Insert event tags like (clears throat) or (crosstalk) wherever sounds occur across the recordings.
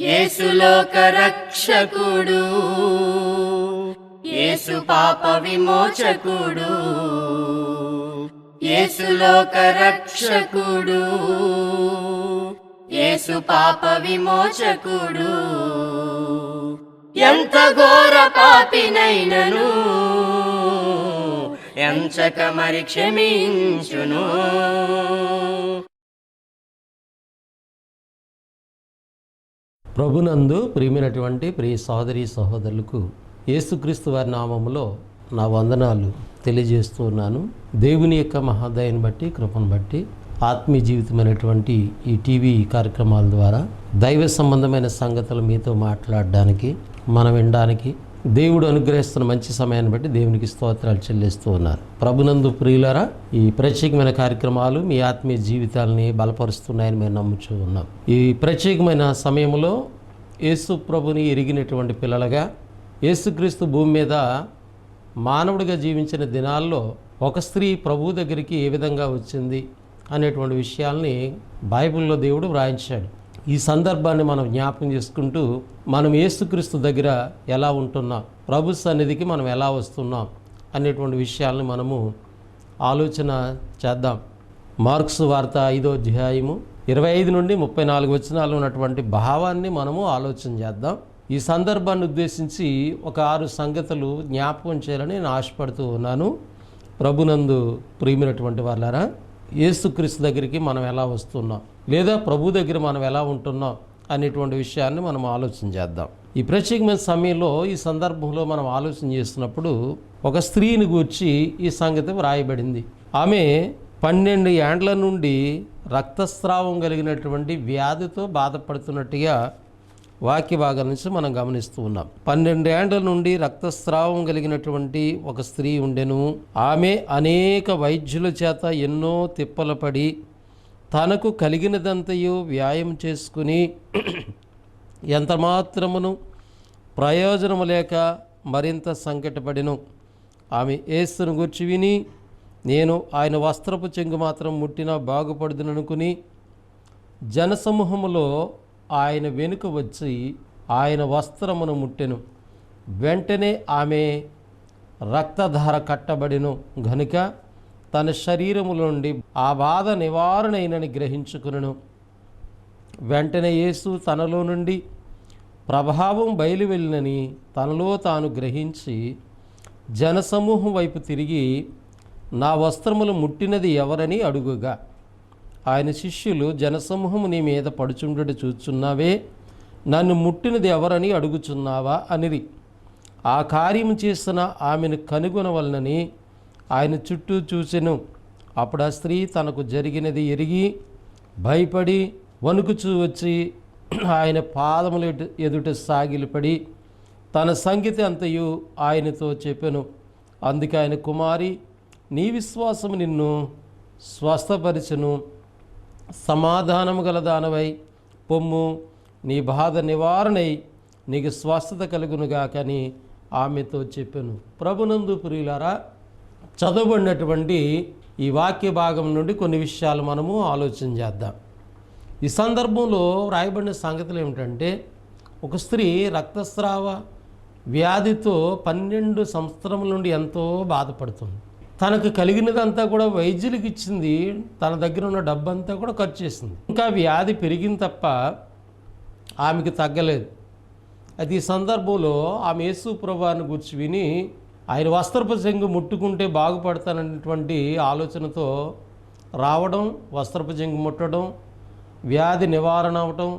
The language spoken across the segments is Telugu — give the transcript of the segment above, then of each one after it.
యేసులోక రక్షకుడు. యేసు పాప విమోచకుడు. యేసులోక రక్షకుడు. యేసు పాప విమోచకుడు. ఎంత ఘోర పాపినైనను. ఎంచక మరి క్షమించును. ప్రభునందు ప్రియమైనటువంటి ప్రియ సహోదరి సహోదరులకు యేసుక్రీస్తు వారి నామములో నా వందనాలు తెలియజేస్తూ ఉన్నాను. దేవుని యొక్క మహాదయని బట్టి కృపను బట్టి ఆత్మీయ జీవితమైనటువంటి ఈ టీవీ కార్యక్రమాల ద్వారా దైవ సంబంధమైన సంగతులు మీతో మాట్లాడడానికి మనం వినడానికి దేవుడు అనుగ్రహిస్తున్న మంచి సమయాన్ని బట్టి దేవునికి స్తోత్రాలు చెల్లిస్తూ ఉన్నారు. ప్రభునందు ప్రియులరా ఈ ప్రత్యేకమైన కార్యక్రమాలు మీ ఆత్మీయ జీవితాలని బలపరుస్తున్నాయని మేము నమ్ముచూ ఉన్నాం. ఈ ప్రత్యేకమైన సమయంలో యేసు ప్రభుని ఎరిగినటువంటి పిల్లలుగా యేసుక్రీస్తు భూమి మీద మానవుడిగా జీవించిన దినాల్లో ఒక స్త్రీ ప్రభు దగ్గరికి ఏ విధంగా వచ్చింది అనేటువంటి విషయాల్ని బైబిల్లో దేవుడు వ్రాయించాడు. ఈ సందర్భాన్ని మనం జ్ఞాపకం చేసుకుంటూ మనం ఏసుక్రీస్తు దగ్గర ఎలా ఉంటున్నాం? ప్రభు సన్నిధికి మనం ఎలా వస్తున్నాం? అనేటువంటి విషయాల్ని మనము ఆలోచన చేద్దాం. మార్క్స్ వార్త ఐదో అధ్యాయము ఇరవై ఐదు నుండి ముప్పై నాలుగు వచనాలు ఉన్నటువంటి భావాన్ని మనము ఆలోచన చేద్దాం. ఈ సందర్భాన్ని ఉద్దేశించి ఒక ఆరు సంగతులు జ్ఞాపకం చేయాలని నేను ఆశపడుతూ ఉన్నాను. ప్రభునందు ప్రియమైనటువంటి వాళ్ళారా ఏసుక్రీస్తు దగ్గరికి మనం ఎలా వస్తున్నాం? లేదా ప్రభు దగ్గర మనం ఎలా ఉంటున్నాం? అనేటువంటి విషయాన్ని మనం ఆలోచన చేద్దాం. ఈ ప్రత్యేకమైన సమయంలో ఈ సందర్భంలో మనం ఆలోచన చేస్తున్నప్పుడు ఒక స్త్రీని గూర్చి ఈ సంగతి వ్రాయబడింది. ఆమె పన్నెండు ఏండ్ల నుండి రక్తస్రావం కలిగినటువంటి వ్యాధితో బాధపడుతున్నట్టుగా వాక్య భాగం నుంచి మనం గమనిస్తూ ఉన్నాం. పన్నెండేండ్ల నుండి రక్తస్రావం కలిగినటువంటి ఒక స్త్రీ ఉండెను. ఆమె అనేక వైద్యుల చేత ఎన్నో తిప్పలు పడి తనకు కలిగినదంతయు వ్యాయం చేసుకుని ఎంత మాత్రమును ప్రయోజనము లేక మరింత సంకటపడిను. ఆమె ఏసును గుర్చి విని నేను ఆయన వస్త్రపు చెంగు మాత్రం ముట్టినా బాగుపడుదుననుకుని జనసమూహములో ఆయన వెనుక వచ్చి ఆయన వస్త్రమును ముట్టెను. వెంటనే ఆమె రక్తధార కట్టబడిను. గనుక తన శరీరములో నుండి ఆ బాధ నివారణైనని గ్రహించుకును వెంటనే యేసు తనలో నుండి ప్రభావం బయలువెళ్ళినని తనలో తాను గ్రహించి జనసమూహం వైపు తిరిగి నా వస్త్రములు ముట్టినది ఎవరని అడుగుగా. ఆయన శిష్యులు జనసమూహము నీ మీద పడుచుండడు చూచున్నావే నన్ను ముట్టినది ఎవరని అడుగుచున్నావా అనిరి. ఆ కార్యము చేసిన ఆమెను కనుగొనవలనని ఆయన చుట్టూ చూసెను అప్పుడు ఆ స్త్రీ తనకు జరిగినది ఎరిగి భయపడి వణుకుచూ వచ్చి ఆయన పాదములు ఎటు- ఎదుట సాగిలిపడి తన సంగతి అంతయు ఆయనతో చెప్పెను. అందుకే ఆయన కుమారి నీ విశ్వాసము నిన్ను స్వస్థపరిచెను. సమాధానము గల దానవై పొమ్ము నీ బాధ నివారణై నీకు స్వస్థత కలుగునుగాకని ఆమెతో చెప్పాను. ప్రభునందు ప్రియులారా చదవబడినటువంటి ఈ వాక్య భాగం నుండి కొన్ని విషయాలు మనము ఆలోచన చేద్దాం. ఈ సందర్భంలో రాయబడిన సంగతులు ఏమిటంటే ఒక స్త్రీ రక్తస్రావ వ్యాధితో పన్నెండు సంవత్సరముల నుండి ఎంతో బాధపడుతుంది. తనకు కలిగినదంతా కూడా వైద్యులకు ఇచ్చింది తన దగ్గర ఉన్న డబ్బంతా కూడా ఖర్చు చేసింది. ఇంకా వ్యాధి పెరిగింది తప్ప ఆమెకు తగ్గలేదు. అది ఈ సందర్భంలో ఆమె యేసు ప్రభాని గురించి విని ఆయన వస్త్రపు జంగు ముట్టుకుంటే బాగుపడతాననేటువంటి ఆలోచనతో రావడం వస్త్రపు చెంగు ముట్టడం వ్యాధి నివారణ అవటం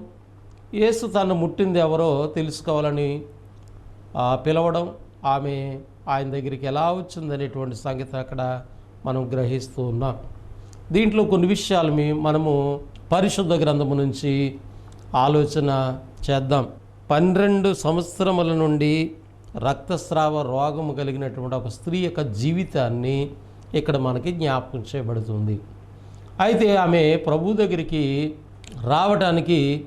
యేసు తను ముట్టింది ఎవరో తెలుసుకోవాలని పిలవడం ఆమె ఆయన దగ్గరికి ఎలా వచ్చిందనేటువంటి సంగతి అక్కడ మనం గ్రహిస్తూ ఉన్నాం. దీంట్లో కొన్ని విషయాలు మనము పరిశుద్ధ గ్రంథము నుంచి ఆలోచన చేద్దాం. పన్నెండు సంవత్సరముల నుండి రక్తస్రావ రోగము కలిగినటువంటి ఒక స్త్రీ యొక్క జీవితాన్ని ఇక్కడ మనకి జ్ఞాపకం చేయబడుతుంది. అయితే ఆమె ప్రభు దగ్గరికి రావడానికి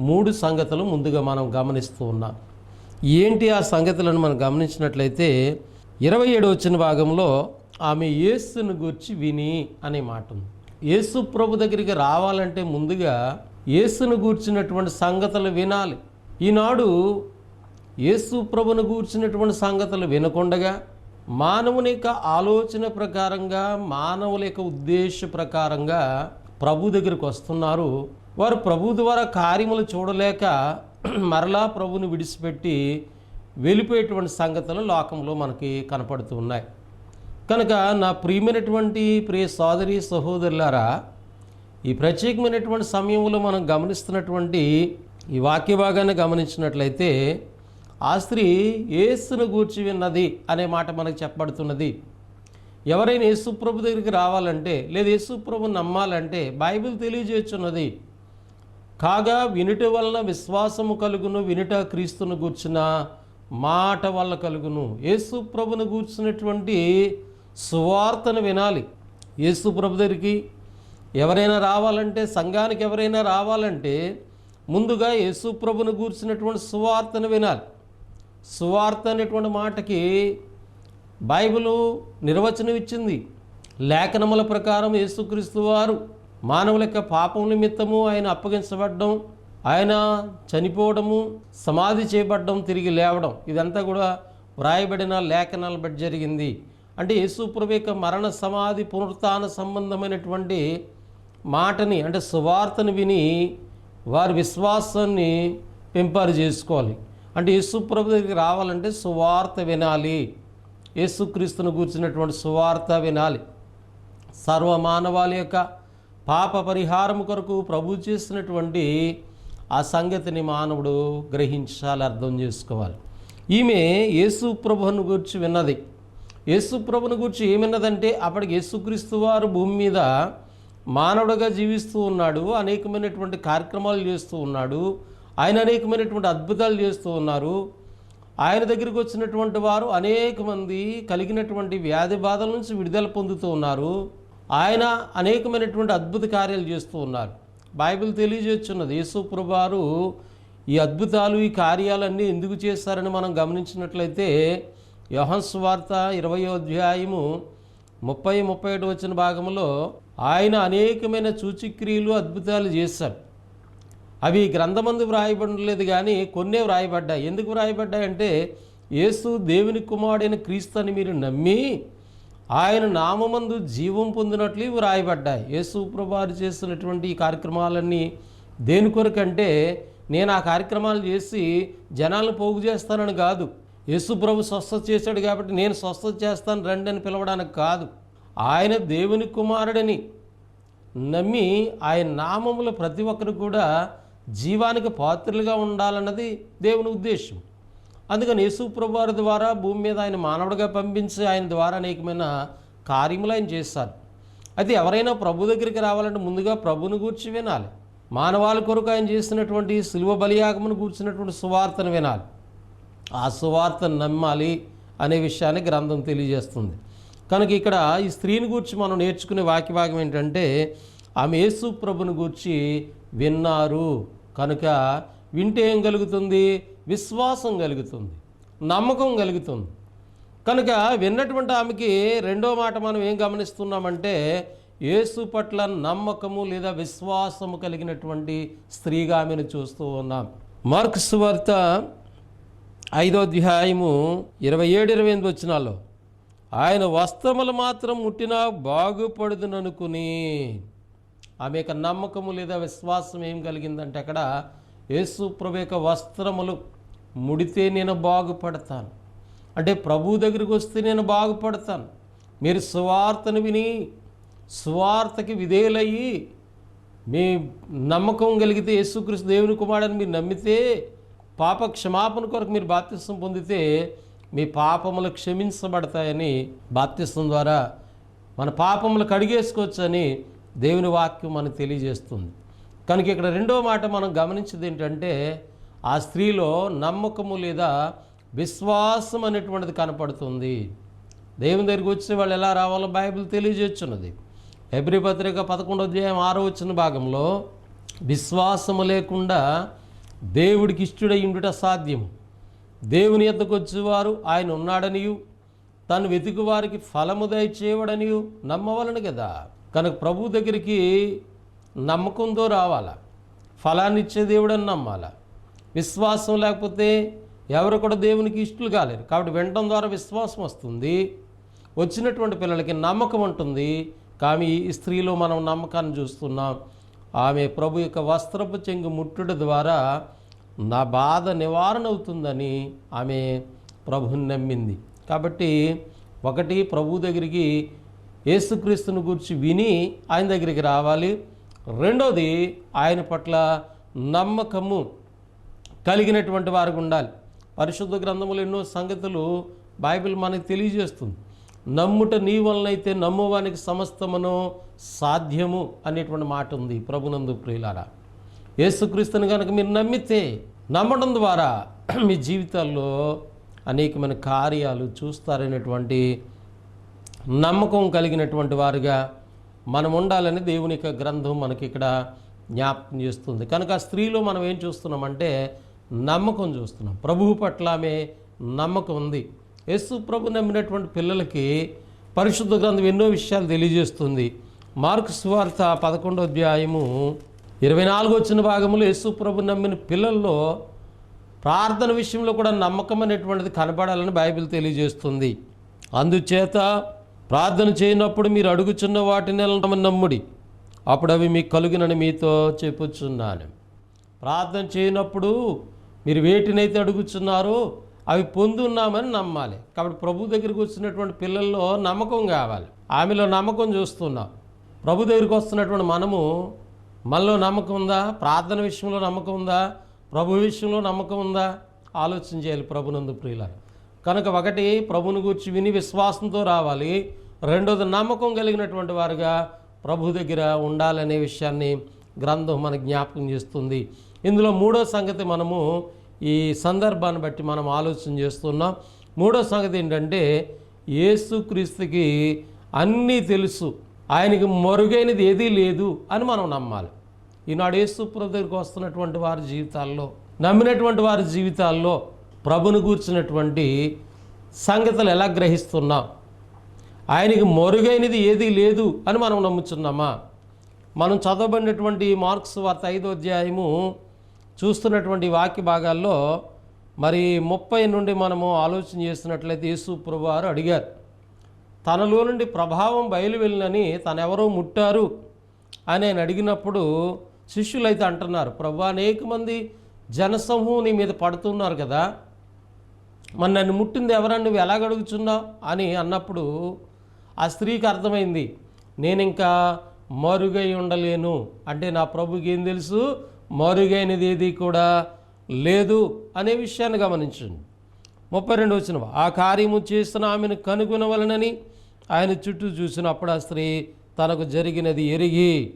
మూడు సంగతులు ముందుగా మనం గమనిస్తూ ఉన్నాం. ఏంటి ఆ సంగతులను మనం గమనించినట్లయితే ఇరవై ఏడు వచ్చిన భాగంలో ఆమె యేసును గురించి విని అనే మాట ఉంది యేసు ప్రభు దగ్గరికి రావాలంటే ముందుగా యేసును గూర్చినటువంటి సంగతులు వినాలి. ఈనాడు యేసు ప్రభును గూర్చినటువంటి సంగతులు వినకుండగా మానవుని యొక్క ఆలోచన ప్రకారంగా మానవుల యొక్క ఉద్దేశ ప్రకారంగా ప్రభు దగ్గరికి వస్తున్నారు. వారు ప్రభు ద్వారా కార్యములు చూడలేక మరలా ప్రభుని విడిచిపెట్టి వెళ్ళిపోయేటువంటి సంగతులు లోకంలో మనకి కనపడుతూ ఉన్నాయి. కనుక నా ప్రియమైనటువంటి ప్రియ సోదరి సహోదరులారా ఈ ప్రత్యేకమైనటువంటి సమయంలో మనం గమనిస్తున్నటువంటి ఈ వాక్య భాగాన్ని గమనించినట్లయితే ఆ స్త్రీ ఏసును గూర్చి విన్నది అనే మాట మనకు చెప్పబడుతున్నది. ఎవరైనా యేసుప్రభు దగ్గరికి రావాలంటే లేదా యేసుప్రభు నమ్మాలంటే బైబిల్ తెలియజేస్తున్నది కాగా వినుట వలన విశ్వాసము కలుగును వినుట క్రీస్తును గూర్చిన మాట వల్ల కలుగును. యేసు ప్రభును గూర్చినటువంటి సువార్తను వినాలి. యేసు ప్రభు దగ్గరికి ఎవరైనా రావాలంటే సంఘానికి ఎవరైనా రావాలంటే ముందుగా యేసు ప్రభును గూర్చినటువంటి సువార్తను వినాలి. సువార్త అనేటువంటి మాటకి బైబిలు నిర్వచనం ఇచ్చింది. లేఖనముల ప్రకారం యేసుక్రీస్తు వారు మానవుల యొక్క పాపం నిమిత్తము ఆయన అప్పగించబడడం ఆయన చనిపోవడము సమాధి చేయబడడం తిరిగి లేవడం ఇదంతా కూడా వ్రాయబడిన లేఖనాల బట్టి జరిగింది. అంటే యేసుప్రభు యొక్క మరణ సమాధి పునరుత్న సంబంధమైనటువంటి మాటని అంటే సువార్తను విని వారి విశ్వాసాన్ని పెంపారు చేసుకోవాలి. అంటే యేసుప్రభు దగ్గరికి రావాలంటే సువార్త వినాలి. యేసుక్రీస్తును కూర్చున్నటువంటి సువార్త వినాలి. సర్వమానవాళి యొక్క పాప పరిహారం కొరకు ప్రభు చేసినటువంటి ఆ సంగతిని మానవుడు గ్రహించాలి అర్థం చేసుకోవాలి. ఈమె యేసు ప్రభువును గురించి విన్నది. యేసు ప్రభుని గురించి ఏమిన్నదంటే అప్పటికి యేసుక్రీస్తు వారు భూమి మీద మానవుడిగా జీవిస్తూ ఉన్నాడు అనేకమైనటువంటి కార్యక్రమాలు చేస్తూ ఉన్నాడు ఆయన అనేకమైనటువంటి అద్భుతాలు చేస్తూ ఉన్నారు. ఆయన దగ్గరికి వచ్చినటువంటి వారు అనేక మంది కలిగినటువంటి వ్యాధి బాధల నుంచి విడుదల పొందుతూ ఉన్నారు. ఆయన అనేకమైనటువంటి అద్భుత కార్యాలు చేస్తూ ఉన్నారు. బైబిల్ తెలియజేస్తున్నది యేసుప్రభు వారు ఈ అద్భుతాలు ఈ కార్యాలన్నీ ఎందుకు చేస్తారని మనం గమనించినట్లయితే యోహన్స్ వార్త ఇరవయో అధ్యాయము ముప్పై ముప్పై ఏడు వచ్చిన భాగంలో ఆయన అనేకమైన సూచిక్రియలు అద్భుతాలు చేశారు. అవి గ్రంథమందు వ్రాయబడలేదు కానీ కొన్నే వ్రాయబడ్డాయి. ఎందుకు వ్రాయబడ్డాయంటే యేసు దేవుని కుమారుడైన క్రీస్తు అని మీరు నమ్మి ఆయన నామమందు జీవం పొందినట్లు ఇవి వ్రాయబడ్డాయి యేసు ప్రభువారు చేస్తున్నటువంటి ఈ కార్యక్రమాలన్నీ దేని కొరకంటే నేను ఆ కార్యక్రమాలు చేసి జనాలను పోగు చేస్తానని కాదు. యేసు ప్రభు స్వస్థత చేశాడు కాబట్టి నేను స్వస్థత చేస్తాను రండి అని పిలవడానికి కాదు. ఆయన దేవుని కుమారుడని నమ్మి ఆయన నామములో ప్రతి ఒక్కరు కూడా జీవానికి పాత్రలుగా ఉండాలన్నది దేవుని ఉద్దేశం. అందుకని యేసు ప్రభువారి ద్వారా భూమి మీద ఆయన మానవుడిగా పంపించి ఆయన ద్వారా అనేకమైన కార్యములు ఆయన చేస్తారు. అయితే ఎవరైనా ప్రభు దగ్గరికి రావాలంటే ముందుగా ప్రభుని గూర్చి వినాలి. మానవాళి కొరకు ఆయన చేసినటువంటి శిలువ బలియాగమును గూర్చినటువంటి సువార్తను వినాలి. ఆ సువార్తను నమ్మాలి అనే విషయాన్ని గ్రంథం తెలియజేస్తుంది. కనుక ఇక్కడ ఈ స్త్రీని గూర్చి మనం నేర్చుకునే వాక్యభాగం ఏంటంటే ఆమె యేసు ప్రభుని గూర్చి విన్నారు. కనుక వింటే ఏం కలుగుతుంది? విశ్వాసం కలుగుతుంది నమ్మకం కలుగుతుంది. కనుక విన్నటువంటి ఆమెకి రెండో మాట మనం ఏం గమనిస్తున్నామంటే యేసు పట్ల నమ్మకము లేదా విశ్వాసము కలిగినటువంటి స్త్రీగా ఆమెను చూస్తూ ఉన్నాం. మార్క్స్ వార్త ఐదో అధ్యాయము ఇరవై ఏడు ఇరవై ఎనిమిది వచ్చినాలో ఆయన వస్త్రములు మాత్రం ముట్టినా బాగుపడుదుననుకుని ఆమె యొక్క నమ్మకము లేదా విశ్వాసం ఏం కలిగిందంటే అక్కడ యేసు ప్రభు యొక్క వస్త్రములు ముడితే నేను బాగుపడతాను. అంటే ప్రభు దగ్గరికి వస్తే నేను బాగుపడతాను. మీరు సువార్తను విని సువార్తకి విధేయులయ్యి మీ నమ్మకం కలిగితే యేసుక్రీస్తు దేవుని కుమారుడని మీరు నమ్మితే పాప క్షమాపణ కొరకు మీరు బాప్తిస్వం పొందితే మీ పాపములు క్షమించబడతాయని బాప్తిస్వం ద్వారా మన పాపములు కడిగేసుకోవచ్చని దేవుని వాక్యం మనకు తెలియజేస్తుంది. కనుక ఇక్కడ రెండో మాట మనం గమనించింది ఏంటంటే ఆ స్త్రీలో నమ్మకము లేదా విశ్వాసం అనేటువంటిది కనపడుతుంది. దేవుని దగ్గరికి వచ్చి వాళ్ళు ఎలా రావాలో బైబిల్ తెలియజేస్తున్నది. ఎబ్రి పత్రిక పదకొండో అధ్యాయం ఆరో వచ్చిన భాగంలో విశ్వాసము లేకుండా దేవుడికి ఇష్టడై ఉండుట సాధ్యం దేవుని ఎద్దకు వచ్చేవారు ఆయన ఉన్నాడనియు తను వెతుకు వారికి ఫలము దయచేయవడనియు నమ్మవలను కదా కనుక ప్రభు దగ్గరికి నమ్మకంతో రావాలా? ఫలాన్నిచ్చే దేవుడని నమ్మాలా? విశ్వాసం లేకపోతే ఎవరు కూడా దేవునికి ఇష్టలు కాలేరు. కాబట్టి వినడం ద్వారా విశ్వాసం వస్తుంది. వచ్చినటువంటి పిల్లలకి నమ్మకం ఉంటుంది. కానీ ఈ స్త్రీలో మనం నమ్మకాన్ని చూస్తున్నాం. ఆమె ప్రభు యొక్క వస్త్రపు చెంగు ముట్టుడు ద్వారా నా బాధ నివారణ అవుతుందని ఆమె ప్రభుని నమ్మింది. కాబట్టి ఒకటి ప్రభు దగ్గరికి యేసుక్రీస్తుని గురించి విని ఆయన దగ్గరికి రావాలి. రెండోది ఆయన పట్ల నమ్మకము కలిగినటువంటి వారికి ఉండాలి. పరిశుద్ధ గ్రంథములు ఎన్నో సంగతులు బైబిల్ మనకు తెలియజేస్తుంది. నమ్ముట నీ వలనైతే నమ్మువానికి సమస్తమును సాధ్యము అనేటువంటి మాట ఉంది. ప్రభునందు ప్రియులారా యేసుక్రీస్తుని కనుక మీరు నమ్మితే నమ్మడం ద్వారా మీ జీవితాల్లో అనేకమైన కార్యాలు చూస్తారనేటువంటి నమ్మకం కలిగినటువంటి వారుగా మనం ఉండాలని దేవుని యొక్క గ్రంథం మనకి ఇక్కడ జ్ఞాపకం చేస్తుంది. కనుక ఆ స్త్రీలో మనం ఏం చూస్తున్నామంటే నమ్మకం చూస్తున్నాం. ప్రభువు పట్ల ఆమె నమ్మకం ఉంది. యేసు ప్రభు నమ్మినటువంటి పిల్లలకి పరిశుద్ధ గ్రంథం ఎన్నో విషయాలు తెలియజేస్తుంది. మార్కు స్వార్త పదకొండో అధ్యాయము ఇరవై నాలుగు వచ్చిన భాగంలో యేసు ప్రభు నమ్మిన పిల్లల్లో ప్రార్థన విషయంలో కూడా నమ్మకం అనేటువంటిది కనబడాలని బైబిల్ తెలియజేస్తుంది. అందుచేత ప్రార్థన చేయనప్పుడు మీరు అడుగుచున్న వాటిని నమ్ముడి. అప్పుడు అవి మీకు కలుగునని మీతో చెప్పుచున్నాను. ప్రార్థన చేయనప్పుడు మీరు వేటినైతే అడుగుచున్నారో అవి పొందున్నామని నమ్మాలి. కాబట్టి ప్రభు దగ్గరికి వచ్చినటువంటి పిల్లల్లో నమ్మకం కావాలి. ఆమెలో నమ్మకం చూస్తున్నాం. ప్రభు దగ్గరికి వస్తున్నటువంటి మనము మనలో నమ్మకం ఉందా? ప్రార్థన విషయంలో నమ్మకం ఉందా? ప్రభు విషయంలో నమ్మకం ఉందా? ఆలోచన చేయాలి ప్రభునందు ప్రియుల కనుక ఒకటి ప్రభుని గురించి విని విశ్వాసంతో రావాలి. రెండోది నమ్మకం కలిగినటువంటి వారుగా ప్రభు దగ్గర ఉండాలనే విషయాన్ని గ్రంథం మనకు జ్ఞాపకం చేస్తుంది. ఇందులో మూడో సంగతి మనము ఈ సందర్భాన్ని బట్టి మనం ఆలోచన చేస్తున్నాం. మూడో సంగతి ఏంటంటే యేసుక్రీస్తుకి అన్నీ తెలుసు. ఆయనకి మరుగైనది ఏదీ లేదు అని మనం నమ్మాలి. ఈనాడు యేసు ప్రభు దగ్గరికి వస్తున్నటువంటి వారి జీవితాల్లో నమ్మినటువంటి వారి జీవితాల్లో ప్రభును కూర్చున్నటువంటి సంగతులు ఎలా గ్రహిస్తున్నాం? ఆయనకి మరుగైనది ఏదీ లేదు అని మనం నమ్ముచున్నామా? మనం చదవబడినటువంటి మార్క్స్ వార్త ఐదో అధ్యాయము చూస్తున్నటువంటి వాక్య భాగాల్లో మరి ముప్పై నుండి మనము ఆలోచన చేస్తున్నట్లయితే యేసు ప్రభువారు అడిగారు తనలో నుండి ప్రభావం బయలు వెళ్ళినని తనెవరో ముట్టారు? అని ఆయన అడిగినప్పుడు శిష్యులైతే అంటున్నారు ప్రభు అనేక మంది జనసమూహం నీ మీద పడుతున్నారు కదా మరి నన్ను ముట్టింది ఎవరని నువ్వు ఎలాగ అడుగుచున్నావు? అని అన్నప్పుడు ఆ స్త్రీకి అర్థమైంది నేను ఇంకా మరుగై ఉండలేను అంటే నా ప్రభుకి ఏం తెలుసు? మరుగైనది ఏది కూడా లేదు అనే విషయాన్ని గమనించండి. ముప్పై రెండు వచ్చిన ఆ కార్యము చేస్తున్న ఆమెను కనుగొనవలనని ఆయన చుట్టూ చూసినప్పుడు ఆ స్త్రీ తనకు జరిగినది ఎరిగి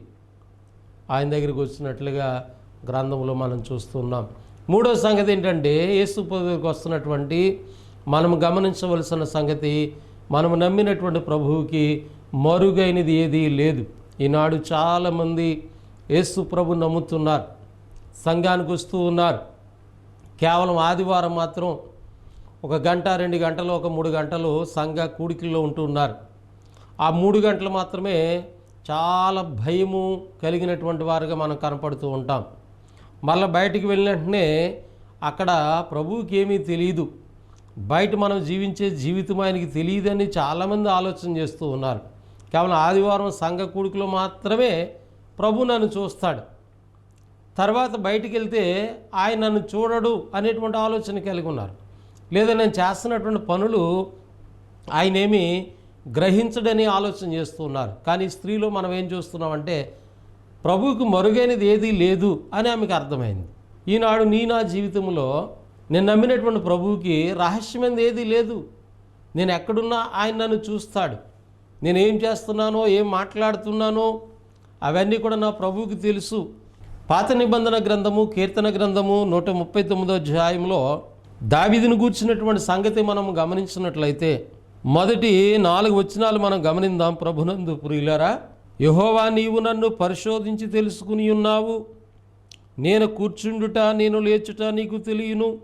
ఆయన దగ్గరికి వచ్చినట్లుగా గ్రంథంలో మనం చూస్తున్నాం. మూడో సంగతి ఏంటంటే యేసు దగ్గరికి వస్తున్నటువంటి మనం గమనించవలసిన సంగతి మనము నమ్మినటువంటి ప్రభువుకి మరుగైనది ఏదీ లేదు. ఈనాడు చాలామంది యేసు ప్రభు నమ్ముతున్నారు. సంఘానికి వస్తూ ఉన్నారు. కేవలం ఆదివారం మాత్రం ఒక గంట రెండు గంటలు ఒక మూడు గంటలు సంఘ కూడికల్లో ఉంటున్నారు ఆ మూడు గంటలు మాత్రమే చాలా భయము కలిగినటువంటి వారుగా మనం కనపడుతూ ఉంటాం. మళ్ళీ బయటికి వెళ్ళిన వెంటనే అక్కడ ప్రభువుకి ఏమీ తెలియదు బయట మనం జీవించే జీవితం ఆయనకి తెలియదని చాలామంది ఆలోచన చేస్తూ ఉన్నారు. కేవలం ఆదివారం సంఘ కూడికలో మాత్రమే ప్రభు నన్ను చూస్తాడు. తర్వాత బయటికి వెళ్తే ఆయన నన్ను చూడడు అనేటువంటి ఆలోచన కలిగి ఉన్నారు. లేదా నేను చేస్తున్నటువంటి పనులు ఆయన ఏమి గ్రహించడని ఆలోచన చేస్తూ ఉన్నారు. కానీ స్త్రీలో మనం ఏం చూస్తున్నామంటే ప్రభువుకు మరుగైనది ఏదీ లేదు అని ఆమెకు అర్థమైంది. ఈనాడు నీ నా జీవితంలో నేను నమ్మినటువంటి ప్రభువుకి రహస్యమైనది ఏదీ లేదు. నేను ఎక్కడున్నా ఆయన నన్ను చూస్తాడు. నేను ఏం చేస్తున్నానో ఏం మాట్లాడుతున్నానో అవన్నీ కూడా నా ప్రభువుకి తెలుసు. పాత నిబంధన గ్రంథము కీర్తన గ్రంథము నూట ముప్పై తొమ్మిదో అధ్యాయంలో దావిదిని కూర్చున్నటువంటి సంగతి మనం గమనించినట్లయితే మొదటి నాలుగు వచనాలు మనం గమనిందాం ప్రభునందు ప్రియులరా. యహోవా నీవు నన్ను పరిశోధించి తెలుసుకుని ఉన్నావు. నేను కూర్చుండుట నేను లేచుట నీకు తెలియను.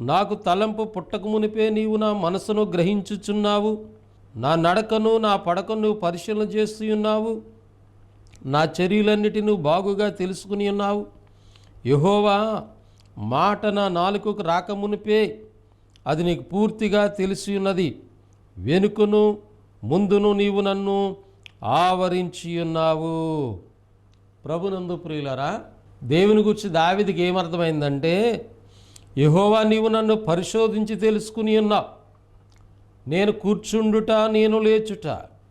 నాకు తలంపు పుట్టక మునిపే నీవు నా మనసును గ్రహించుచున్నావు. నా నడకను నా పడకను పరిశీలన చేస్తూ ఉన్నావు. నా చర్యలన్నిటి నువ్వు బాగుగా తెలుసుకుని ఉన్నావు. యహోవా మాట నా నాలుకకు రాకమునిపే అది నీకు పూర్తిగా తెలిసి ఉన్నది. వెనుకను ముందును నీవు నన్ను ఆవరించి ఉన్నావు. ప్రభునందు ప్రియులరా దేవుని గురించి దావిదికి ఏమర్థమైందంటే యహోవా నీవు నన్ను పరిశోధించి తెలుసుకుని ఉన్నావు. నేను కూర్చుండుట నేను లేచుట.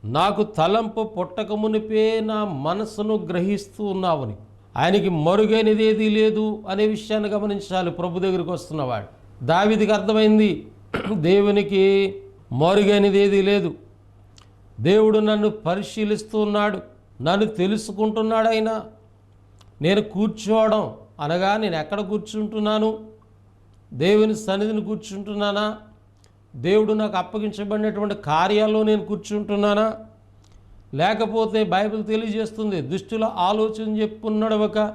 నాకు తలంపు పుట్టక మునిపే నా మనసును గ్రహిస్తూ ఉన్నావని. ఆయనకి మరుగైనది లేదు అనే విషయాన్ని గమనించాలి ప్రభు దగ్గరికి వస్తున్నవాడు. దావిదికి అర్థమైంది (clears throat) దేవునికి మరుగైనది ఏదీ లేదు. దేవుడు నన్ను పరిశీలిస్తూ ఉన్నాడు నన్ను తెలుసుకుంటున్నాడు ఆయన నేను కూర్చోవడం అనగా నేను ఎక్కడ కూర్చుంటున్నాను? దేవుని సన్నిధిని కూర్చుంటున్నానా? దేవుడు నాకు అప్పగించబడినటువంటి కార్యాల్లో నేను కూర్చుంటున్నానా? లేకపోతే బైబిల్ తెలియజేస్తుంది దుష్టుల ఆలోచన చెప్పున్నడవక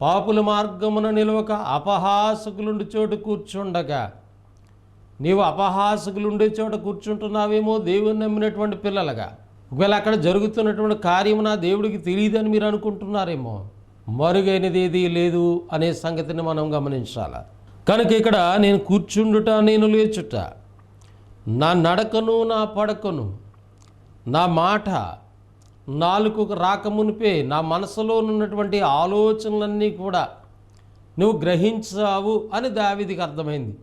పాపుల మార్గమున నిలవక అపహాసకులుండి చోటు కూర్చుండగా నీవు అపహాసకులుండే చోట కూర్చుంటున్నావేమో దేవుని నమ్మినటువంటి పిల్లలుగా. ఒకవేళ అక్కడ జరుగుతున్నటువంటి కార్యము నా దేవుడికి తెలియదని మీరు అనుకుంటున్నారేమో. మరుగైనది ఏది లేదు అనే సంగతిని మనం గమనించాలి. కనుక ఇక్కడ నేను కూర్చుండుట నేను లేచుట. నా నడకను నా పడకను నా మాట నాలుకకు రాకమునిపే నా మనసులో ఉన్నటువంటి ఆలోచనలన్నీ కూడా నువ్వు గ్రహించావు అని దావిదికి అర్థమైంది.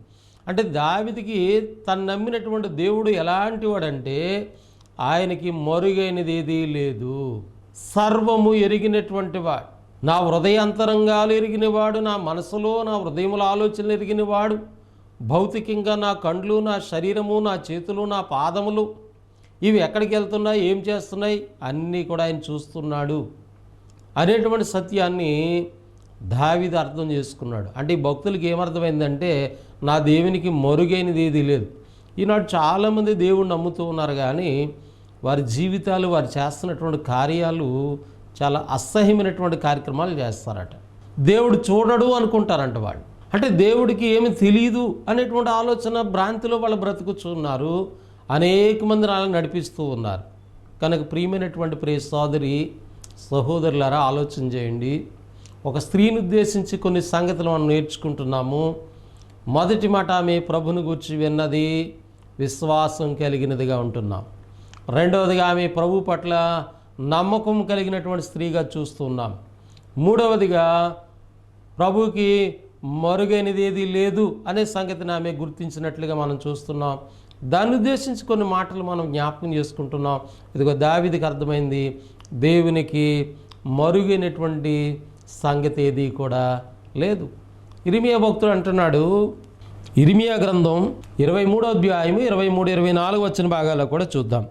అంటే దావిదికి తను నమ్మినటువంటి దేవుడు ఎలాంటి వాడంటే ఆయనకి మరుగైనది ఏదీ లేదు. సర్వము ఎరిగినటువంటి వాడు నా హృదయాంతరంగాలు ఎరిగినవాడు నా మనసులో నా హృదయముల ఆలోచనలు ఎరిగినవాడు. భౌతికంగా నా కండ్లు నా శరీరము నా చేతులు నా పాదములు ఇవి ఎక్కడికి వెళ్తున్నాయి ఏం చేస్తున్నాయి అన్నీ కూడా ఆయన చూస్తున్నాడు అనేటువంటి సత్యాన్ని దావిది అర్థం చేసుకున్నాడు. అంటే ఈ భక్తులకి ఏమర్థమైందంటే నా దేవునికి మరుగైనది ఏది లేదు. ఈనాడు చాలామంది దేవుణ్ణి నమ్ముతూ ఉన్నారు కానీ వారి జీవితాలు వారు చేస్తున్నటువంటి కార్యాలు చాలా అసహ్యమైనటువంటి కార్యక్రమాలు చేస్తారట. దేవుడు చూడడు అనుకుంటారంట వాళ్ళు. అంటే దేవుడికి ఏమి తెలియదు అనేటువంటి ఆలోచన భ్రాంతిలో వాళ్ళు బ్రతుకుచున్నారు. అనేక మంది అలా నడిపిస్తూ ఉన్నారు. కనుక ప్రియమైనటువంటి ప్రియ సోదరి సహోదరులారా ఆలోచన చేయండి. ఒక స్త్రీని ఉద్దేశించి కొన్ని సంగతులు మనం నేర్చుకుంటున్నాము. మొదటి మాట ఆమె ప్రభుని గురించి విన్నది విశ్వాసం కలిగినదిగా ఉంటున్నాం. రెండవదిగా ఆమె ప్రభు పట్ల నమ్మకం కలిగినటువంటి స్త్రీగా చూస్తున్నాం మూడవదిగా ప్రభుకి మరుగైనది ఏది లేదు అనే సంగతిని ఆమె గుర్తించినట్లుగా మనం చూస్తున్నాం. దాన్ని ఉద్దేశించి కొన్ని మాటలు మనం జ్ఞాపకం చేసుకుంటున్నాం. ఇదిగో దావిదికి అర్థమైంది దేవునికి మరుగైనటువంటి సంగతి ఏది కూడా లేదు. ఇరిమియా భక్తుడు అంటున్నాడు ఇరిమియా గ్రంథం ఇరవై మూడో అధ్యాయము ఇరవై మూడు ఇరవై నాలుగు వచ్చిన భాగాల్లో కూడా చూద్దాం.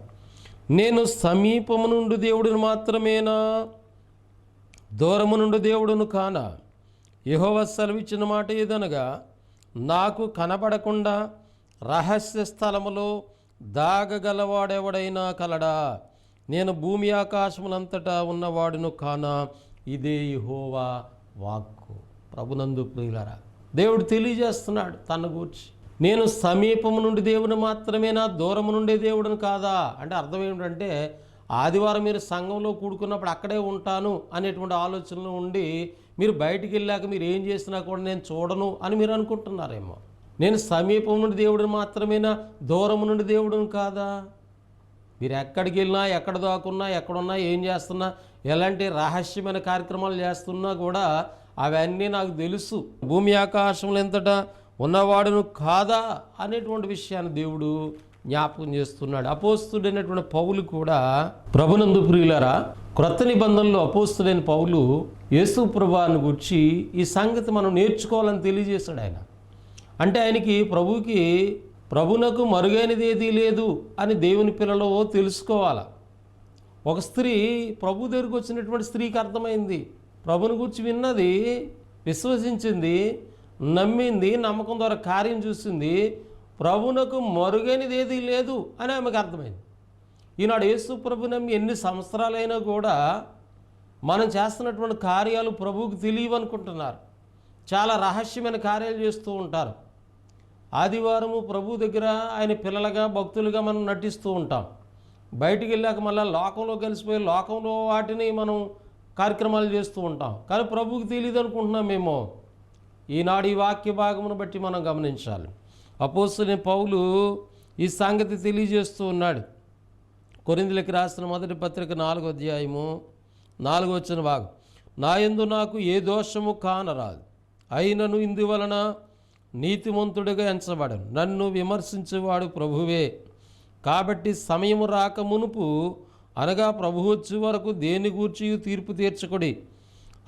నేను సమీపము నుండి దేవుడిని మాత్రమేనా? దూరము నుండి దేవుడును కాన? యహోవ సెలవిచ్చిన మాట ఏదనగా నాకు కనబడకుండా రహస్య స్థలములో దాగగలవాడెవడైనా కలడా? నేను భూమి ఆకాశములంతటా ఉన్నవాడును కాన? ఇదే యహోవా వాక్కు. ప్రభునందు ప్రియులరా దేవుడు తెలియజేస్తున్నాడు తన గూర్చి. నేను సమీపము నుండి దేవుని మాత్రమేనా దూరము నుండే దేవుడిని కాదా? అంటే అర్థం ఏమిటంటే ఆదివారం మీరు సంఘంలో కూడుకున్నప్పుడు అక్కడే ఉంటాను అనేటువంటి ఆలోచనలో ఉండి మీరు బయటికి వెళ్ళాక మీరు ఏం చేసినా కూడా నేను చూడను అని మీరు అనుకుంటున్నారేమో. నేను సమీపం నుండి దేవుడిని మాత్రమేనా? దూరం నుండి దేవుడును కాదా? మీరు ఎక్కడికి వెళ్ళినా ఎక్కడ దాకున్నా ఎక్కడున్నా ఏం చేస్తున్నా ఎలాంటి రహస్యమైన కార్యక్రమాలు చేస్తున్నా కూడా అవన్నీ నాకు తెలుసు. భూమి ఆకాశంలో ఎంతటా ఉన్నవాడును కాదా అనేటువంటి విషయాన్ని దేవుడు జ్ఞాపకం చేస్తున్నాడు. అపోస్తుడైనటువంటి పౌలు కూడా ప్రభునందు ప్రియులరా క్రొత్త నిబంధనలో అపోస్తుడైన పౌలు యేసు ప్రభాన్ని గురించి ఈ సంగతి మనం నేర్చుకోవాలని తెలియజేశాడు ఆయన. అంటే ఆయనకి ప్రభుకి ప్రభునకు మరుగైనది ఏదీ లేదు అని దేవుని పిల్లలో తెలుసుకోవాలి? ఒక స్త్రీ ప్రభు దగ్గరికి వచ్చినటువంటి స్త్రీకి అర్థమైంది. ప్రభుని గురించి విన్నది విశ్వసించింది నమ్మింది నమ్మకం ద్వారా కార్యం చూసింది ప్రభునకు మరుగైనది ఏదీ లేదు అని ఆమెకు అర్థమైంది. ఈనాడు యేసు ప్రభు నమ్మి ఎన్ని సంవత్సరాలైనా కూడా మనం చేస్తున్నటువంటి కార్యాలు ప్రభువుకు తెలియవనుకుంటున్నారు చాలా రహస్యమైన కార్యాలు చేస్తూ ఉంటారు. ఆదివారము ప్రభు దగ్గర ఆయన పిల్లలుగా భక్తులుగా మనం నటిస్తూ ఉంటాం. బయటికి వెళ్ళాక మళ్ళీ లోకంలో కలిసిపోయి లోకంలో వాటిని మనం కార్యక్రమాలు చేస్తూ ఉంటాం. కానీ ప్రభువుకి తెలియదు అనుకుంటున్నామేమో? ఈనాడు ఈ వాక్య భాగమును బట్టి మనం గమనించాలి. అపోస్తుని పౌలు ఈ సంగతి తెలియజేస్తూ ఉన్నాడు. కొరిందులకి రాసిన మొదటి పత్రిక నాలుగో అధ్యాయము నాలుగో వచ్చిన భాగం. నాయందు నాకు ఏ దోషము కానరాదు. అయినను ఇందువలన నీతిమంతుడిగా ఎంచబడను. నన్ను విమర్శించేవాడు ప్రభువే. కాబట్టి సమయము రాక మునుపు అనగా ప్రభు వచ్చే వరకు దేని గూర్చి తీర్పు తీర్చకుడి?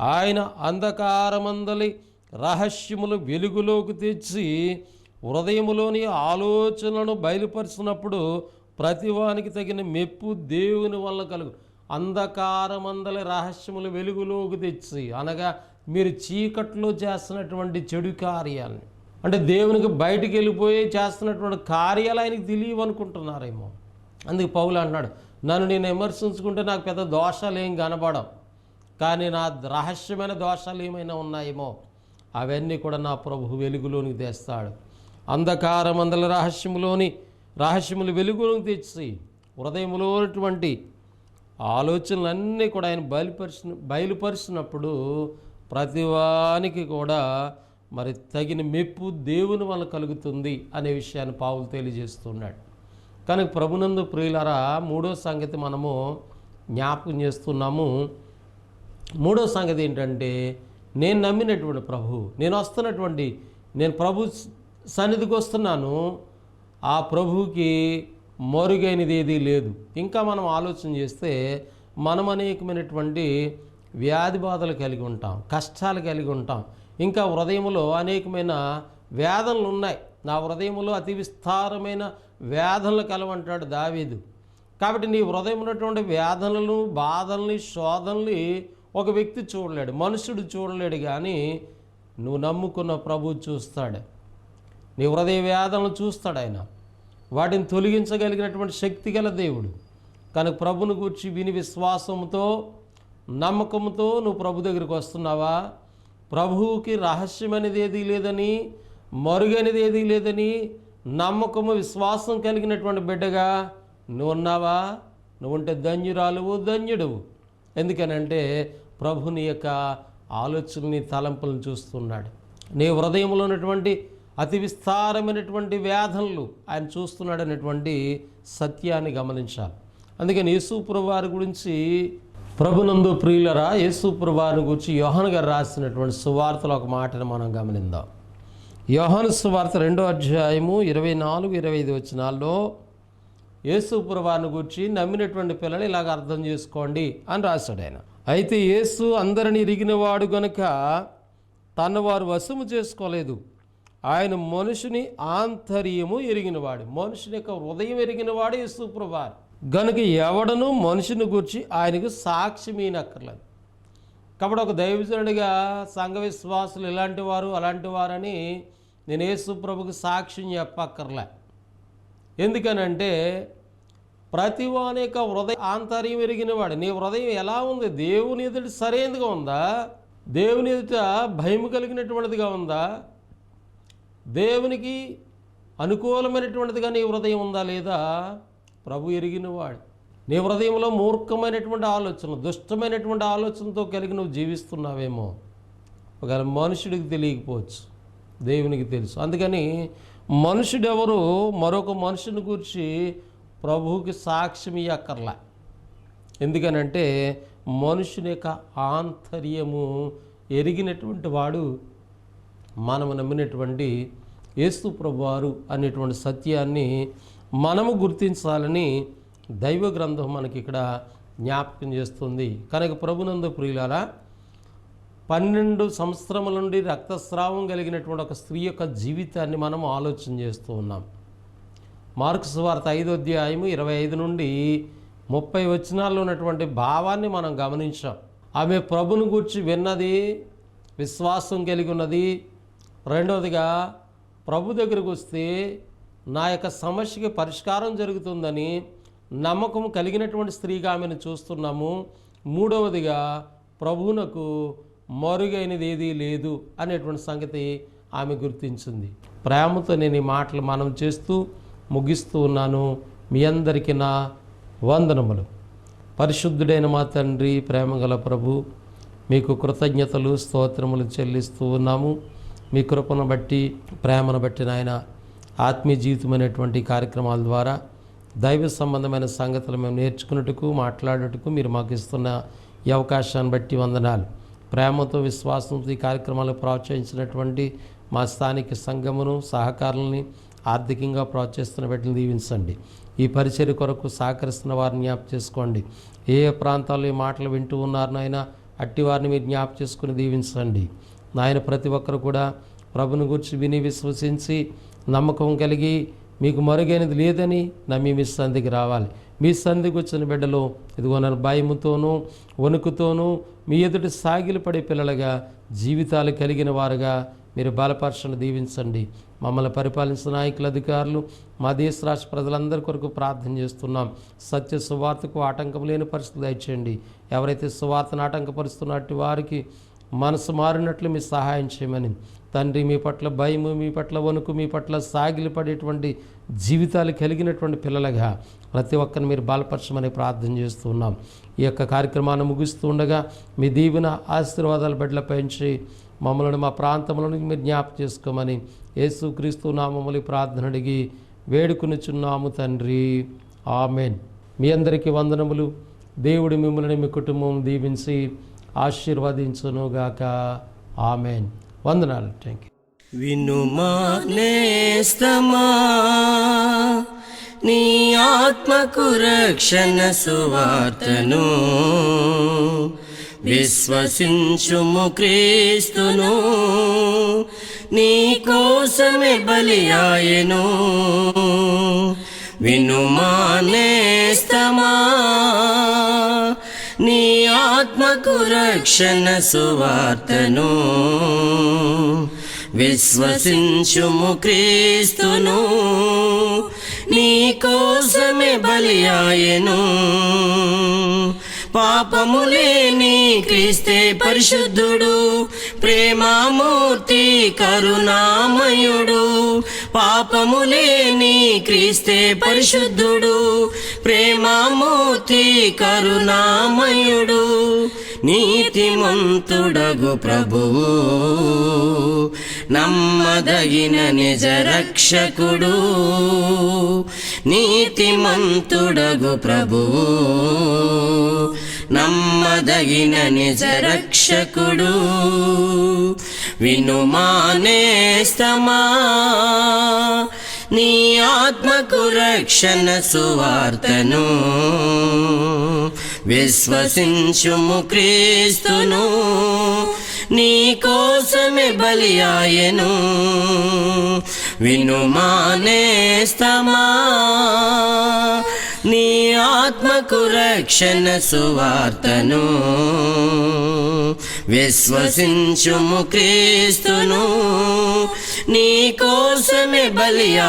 ఆయన అంధకారమందలి రహస్యములు వెలుగులోకి తెచ్చి హృదయములోని ఆలోచనలను బయలుపరిచినప్పుడు ప్రతివానికి తగిన మెప్పు దేవుని వల్ల కలుగు. అంధకారమందలి రహస్యములు వెలుగులోకి తెచ్చి అనగా మీరు చీకట్లో చేస్తున్నటువంటి చెడు కార్యాలని అంటే దేవునికి బయటికి వెళ్ళిపోయి చేస్తున్నటువంటి కార్యాలు ఆయనకి తెలియవు అనుకుంటున్నారేమో. అందుకే పౌలు అంటున్నాడు నన్ను నేను విమర్శించుకుంటే నాకు పెద్ద దోషాలు ఏం కనబడవు. కానీ నా రహస్యమైన దోషాలు ఏమైనా ఉన్నాయేమో అవన్నీ కూడా నా ప్రభు వెలుగులోనికి తెస్తాడు. అంధకారమందల రహస్యములోని రహస్యములు వెలుగులోకి తెచ్చి హృదయములోటువంటి ఆలోచనలన్నీ కూడా ఆయన బయలుపరిచిన బయలుపరిచినప్పుడు ప్రతివానికి కూడా మరి తగిన మెప్పు దేవుని వల్ల కలుగుతుంది అనే విషయాన్ని పావులు తెలియజేస్తున్నాడు. కనుక ప్రభునందు ప్రియులారా మూడో సంగతి మనము జ్ఞాపకం చేస్తున్నాము. మూడో సంగతి ఏంటంటే నేను నమ్మినటువంటి ప్రభు నేను వస్తున్నటువంటి నేను ప్రభు సన్నిధికి వస్తున్నాను ఆ ప్రభువుకి మరుగైనది ఏదీ లేదు. ఇంకా మనం ఆలోచన చేస్తే మనం అనేకమైనటువంటి వ్యాధి బాధలు కలిగి ఉంటాం కష్టాలు కలిగి ఉంటాం. ఇంకా హృదయంలో అనేకమైన వేదనలు ఉన్నాయి నా హృదయంలో అతి విస్తారమైన వేదనలు కలవంటాడు దావీదు. కాబట్టి నీ హృదయం ఉన్నటువంటి వేదనలను బాధల్ని శోధనల్ని ఒక వ్యక్తి చూడలేడు మనుషుడు చూడలేడు కానీ నువ్వు నమ్ముకున్న ప్రభు చూస్తాడు. నీ హృదయ వేదనలు చూస్తాడు ఆయన. వాటిని తొలగించగలిగినటువంటి శక్తి గల దేవుడు. కనుక ప్రభుని గురించి విని విశ్వాసంతో నమ్మకంతో నువ్వు ప్రభు దగ్గరికి వస్తున్నావా? ప్రభువుకి రహస్యం అనేది ఏదీ లేదని మరుగైనది ఏదీ లేదని నమ్మకము విశ్వాసం కలిగినటువంటి బిడ్డగా నువ్వు ఉన్నావా? నువ్వు ఉంటే ధన్యురాలువు ధన్యుడువు. ఎందుకనంటే ప్రభుని యొక్క ఆలోచనని తలంపులను చూస్తున్నాడు. నీ హృదయంలో ఉన్నటువంటి అతి విస్తారమైనటువంటి వేదనలు ఆయన చూస్తున్నాడు అనేటువంటి సత్యాన్ని గమనించాలి. అందుకని యేసుప్రభు వారి గురించి ప్రభునందు ప్రియులరా యేసుప్రభు వారిని గురించి యోహన్ గారు రాసినటువంటి సువార్తలో ఒక మాటను మనం గమనిందాం. యోహన్ సువార్త రెండో అధ్యాయము ఇరవై నాలుగు ఇరవై ఐదు వచ్చినాల్లో యేసు పురవాన్ని గురించి నమ్మినటువంటి పిల్లలు ఇలాగ అర్థం చేసుకోండి అని రాశాడు ఆయన. అయితే యేసు అందరిని ఇరిగినవాడు గనుక తన వారు వశము చేసుకోలేదు. ఆయన మనుషుని ఆంతర్యము ఎరిగినవాడు. మనుషుని యొక్క హృదయం ఎరిగినవాడు యేసు గనుక ఎవడను మనుషుని గురించి ఆయనకు సాక్ష్యమీనక్కర్లేదు. కాబట్టి ఒక దైవజనుడిగా సంఘ విశ్వాసులు ఇలాంటి వారు అలాంటి వారని నేను యేసుప్రభుకి సాక్ష్యం చెప్పక్కర్లే. ఎందుకనంటే ప్రతి వాని యొక్క హృదయ ఆంతర్యం ఎరిగినవాడు. నీ హృదయం ఎలా ఉంది? దేవుని ఎదుటి సరైనదిగా ఉందా? దేవుని ఎదుట భయం కలిగినటువంటిదిగా ఉందా? దేవునికి అనుకూలమైనటువంటిదిగా నీ హృదయం ఉందా లేదా? ప్రభు ఎరిగినవాడు నీ హృదయంలో మూర్ఖమైనటువంటి ఆలోచన దుష్టమైనటువంటి ఆలోచనతో కలిగి నువ్వు జీవిస్తున్నావేమో. ఒకవేళ మనుషుడికి తెలియకపోవచ్చు దేవునికి తెలుసు. అందుకని మనుషుడెవరు? మరొక మనుషుని గురించి ప్రభువుకి సాక్ష్యం ఇయ్యక్కర్లా. ఎందుకనంటే మనుషుని యొక్క ఆంతర్యము ఎరిగినటువంటి వాడు మనము నమ్మినటువంటి యేసు ప్రభువారు అనేటువంటి సత్యాన్ని మనము గుర్తించాలని దైవ గ్రంథం మనకి ఇక్కడ జ్ఞాపకం చేస్తుంది. కనుక ప్రభునందు ప్రియులారా పన్నెండు సంవత్సరముల నుండి రక్తస్రావం కలిగినటువంటి ఒక స్త్రీ యొక్క జీవితాన్ని మనం ఆలోచన చేస్తూ ఉన్నాం. మార్క్స్ వార్త ఐదు అధ్యాయము ఇరవై ఐదు నుండి ముప్పై వచనాల్లో ఉన్నటువంటి భావాన్ని మనం గమనించాం. ఆమె ప్రభుని గురించి విన్నది విశ్వాసం కలిగి ఉన్నది రెండవదిగా ప్రభు దగ్గరకు వస్తే నా యొక్క సమస్యకి పరిష్కారం జరుగుతుందని నమ్మకం కలిగినటువంటి స్త్రీగా ఆమెను చూస్తున్నాము. మూడవదిగా ప్రభువునకు మరుగైనది ఏదీ లేదు అనేటువంటి సంగతి ఆమె గుర్తించింది. ప్రేమతో నేను ఈ మాటలు మనం చేస్తూ ముగిస్తూ ఉన్నాను. మీ అందరికీ నా వందనములు. పరిశుద్ధుడైన మా తండ్రి ప్రేమగల ప్రభు మీకు కృతజ్ఞతలు స్తోత్రములు చెల్లిస్తూ ఉన్నాము. మీ కృపను బట్టి ప్రేమను బట్టి నాయన ఆత్మీయ జీవితం అనేటువంటి కార్యక్రమాల ద్వారా దైవ సంబంధమైన సంగతులు మేము నేర్చుకున్నట్టుకు మాట్లాడేటకు మీరు మాకు ఇస్తున్న ఈ అవకాశాన్ని బట్టి వందనాలు. ప్రేమతో విశ్వాసంతో ఈ కార్యక్రమాలు ప్రోత్సహించినటువంటి మా స్థానిక సంఘమును సహకారులని ఆర్థికంగా ప్రోత్సహిస్తున్న బట్టి దీవించండి. ఈ పరిచర్య కొరకు సహకరిస్తున్న వారిని జ్ఞాపకం చేసుకోండి. ఏ ఏ ప్రాంతాల్లో ఈ మాటలు వింటూ ఉన్నారనైనా అట్టి వారిని మీరు జ్ఞాపకం చేసుకుని దీవించండి. నాయన ప్రతి ఒక్కరు కూడా ప్రభుని గురించి విని విశ్వసించి నమ్మకం కలిగి మీకు మరుగైనది లేదని నమ్మి మీ సంధికి రావాలి. మీ సంధికి వచ్చిన బిడ్డలు ఇదిగో నన్ను భయముతోనూ వణుకుతోనూ మీ ఎదుటి సాగిలు పడే పిల్లలుగా జీవితాలు కలిగిన వారుగా మీరు బలపరచను దీవించండి. మమ్మల్ని పరిపాలించిన నాయకుల అధికారులు మా దేశ రాష్ట్ర ప్రజలందరి కొరకు ప్రార్థన చేస్తున్నాం. సత్య సువార్తకు ఆటంకం లేని పరిస్థితి దయచేయండి. ఎవరైతే సువార్తను ఆటంకపరుస్తున్నట్టు వారికి మనసు మారినట్లు మీ సహాయం చేయమని. తండ్రి మీ పట్ల భయము మీ పట్ల వణుకు మీ పట్ల సాగిలి పడేటువంటి జీవితాలు కలిగినటువంటి పిల్లలుగా ప్రతి ఒక్కరిని మీరు బలపరచమని ప్రార్థన చేస్తున్నాం ఈ యొక్క కార్యక్రమాన్ని ముగిస్తూ ఉండగా మీ దీవెన ఆశీర్వాదాలు బిడ్డల పెంచి మమ్మల్ని మా ప్రాంతంలోని మీరు జ్ఞాపకం చేసుకోమని యేసుక్రీస్తు నామములి ప్రార్థన అడిగి వేడుకునిచున్నాము తండ్రి. ఆమెన్. మీ అందరికీ వందనములు. దేవుడు మిమ్మల్ని మీ కుటుంబం దీవించి ఆశీర్వదించునుగాక. ఆమెన్. వందనాలు. థ్యాంక్ యూ వినుమా నేస్తమా నీ ఆత్మకు రక్షణ సువార్తను విశ్వసించుము క్రీస్తును. నీ కోసమే బలి వినుమానేస్తమా నీ ఆత్మకు రక్షణ సువార్తను విశ్వసించుము క్రీస్తును నీ కోసమే బలి పాపము లేని క్రీస్తే పరిశుద్ధుడు ప్రేమామూర్తి కరుణామయుడు. పాపము లేని క్రీస్తే పరిశుద్ధుడు ప్రేమామూర్తి కరుణామయుడు. నీతిమంతుడగు ప్రభువు. నమ్మదగిన నిజ రక్షకుడు నీతిమంతుడగు ప్రభువు. నమ్మదగిన నిజ రక్షకుడు వినుమానేస్తమా? నీ ఆత్మకు రక్షణ సువార్తను విశ్వసించుము క్రీస్తును. నీ కోసమే బలి ఆయను. వినుమానేస్తమా? నీ ఆత్మకు రక్షణ సువార్తను విశ్వసించుము క్రీస్తును. నీ కోసమే బలి